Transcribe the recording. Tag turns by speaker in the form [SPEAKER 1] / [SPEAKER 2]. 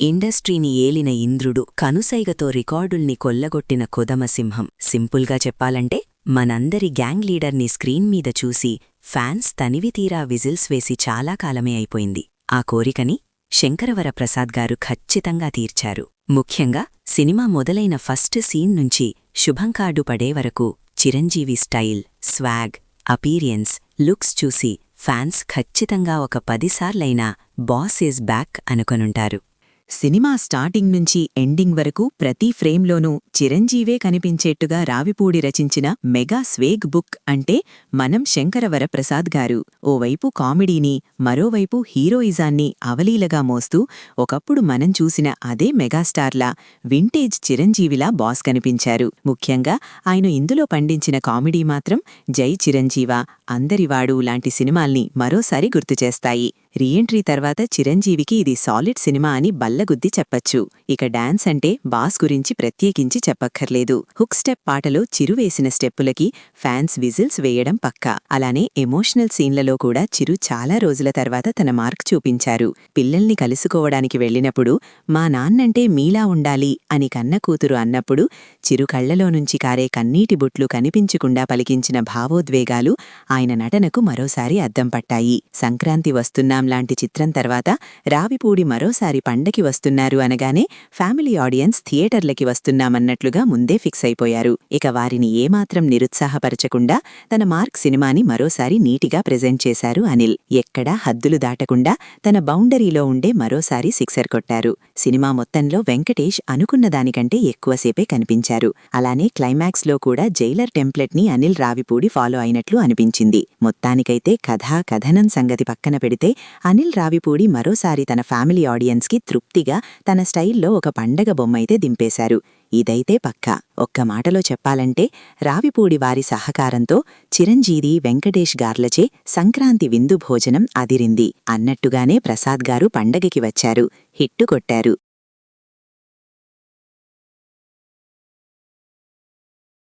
[SPEAKER 1] ఇండస్ట్రీని ఏలిన ఇంద్రుడు కనుసైగతో రికార్డుల్ని కొల్లగొట్టిన కొదమసింహం సింపుల్గా చెప్పాలంటే మనందరి గ్యాంగ్ లీడర్ని స్క్రీన్ మీద చూసి ఫ్యాన్స్ తనివితీరా విజిల్స్ వేసి చాలా కాలమే అయిపోయింది. ఆ కోరికని శంకరవరప్రసాద్ గారు ఖచ్చితంగా తీర్చారు. ముఖ్యంగా సినిమా మొదలైన ఫస్ట్ సీన్ నుంచి శుభం కార్డు పడే వరకు Chiranjeevi style swag appearance looks చూసి ఫ్యాన్స్ ఖచ్చితంగా ఒక పదిసార్లైనా బాస్ ఈజ్ బ్యాక్ అనుకొనుంటారు.
[SPEAKER 2] సినిమా స్టార్టింగ్ నుంచి ఎండింగ్ వరకు ప్రతి ఫ్రేమ్లోనూ చిరంజీవే కనిపించేట్టుగా రావిపూడి రచించిన మెగా స్వేగ్ బుక్ అంటే మనం శంకరవరప్రసాద్ గారు. ఓవైపు కామెడీని మరోవైపు హీరోయిజాన్ని అవలీలగా మోస్తూ ఒకప్పుడు మనం చూసిన అదే మెగాస్టార్లా వింటేజ్ చిరంజీవిలా బాస్ కనిపించారు. ముఖ్యంగా ఆయన ఇందులో పండించిన కామెడీ మాత్రం జై చిరంజీవ అందరివాడు లాంటి సినిమాల్ని మరోసారి గుర్తుచేస్తాయి రీఎంట్రీ తర్వాత చిరంజీవికి ఇది సాలిడ్ సినిమా అని బల్లగుద్ది చెప్పచ్చు. ఇక డాన్స్ అంటే బాస్ గురించి ప్రత్యేకించి చెప్పక్కర్లేదు. హుక్ స్టెప్ పాటలో చిరు వేసిన స్టెప్పులకి ఫ్యాన్స్ విజిల్స్ వేయడం పక్కా. అలానే ఎమోషనల్ సీన్లలో కూడా చిరు చాలా రోజుల తర్వాత తన మార్క్ చూపించారు. పిల్లల్ని కలుసుకోవడానికి వెళ్ళినప్పుడు మా నాన్నంటే మీలా ఉండాలి అని కన్న కూతురు అన్నప్పుడు చిరు కళ్ళలో నుంచి కారే కన్నీటి బుట్లు కనిపించకుండా పలికించిన భావోద్వేగాలు ఆయన నటనకు మరోసారి అద్దం పట్టాయి. సంక్రాంతి వస్తున్నాం లాంటి చిత్రం తర్వాత రావిపూడి మరోసారి పండకి వస్తున్నారు అనగానే ఫ్యామిలీ ఆడియన్స్ థియేటర్లకి వస్తున్నామన్నట్లుగా ముందే ఫిక్స్ అయిపోయారు. ఇక వారిని ఏమాత్రం నిరుత్సాహపరచకుండా తన మార్క్ సినిమాని మరోసారి నీటిగా ప్రెజెంట్ చేశారు అనిల్. ఎక్కడా హద్దులు దాటకుండా తన బౌండరీలో ఉండే మరోసారి సిక్సర్ కొట్టారు. సినిమా మొత్తంలో వెంకటేష్ అనుకున్న దానికంటే ఎక్కువసేపే కనిపించారు. అలానే క్లైమాక్స్లో కూడా జైలర్ టెంప్లెట్ని అనిల్ రావిపూడి ఫాలో అయినట్లు అనిపించింది. మొత్తానికైతే కథా కథనం సంగతి పక్కన పెడితే అనిల్ రావిపూడి మరోసారి తన ఫ్యామిలీ ఆడియన్స్కి తృప్తిగా తన స్టైల్లో ఒక పండగ బొమ్మైతే దింపేశారు. ఇదైతే పక్కా. ఒక్క మాటలో చెప్పాలంటే రావిపూడి వారి సహకారంతో చిరంజీవి వెంకటేష్ గార్లచే సంక్రాంతి విందు భోజనం అదిరింది. అన్నట్టుగానే ప్రసాద్ గారు పండగకి వచ్చారు. హిట్టు కొట్టారు.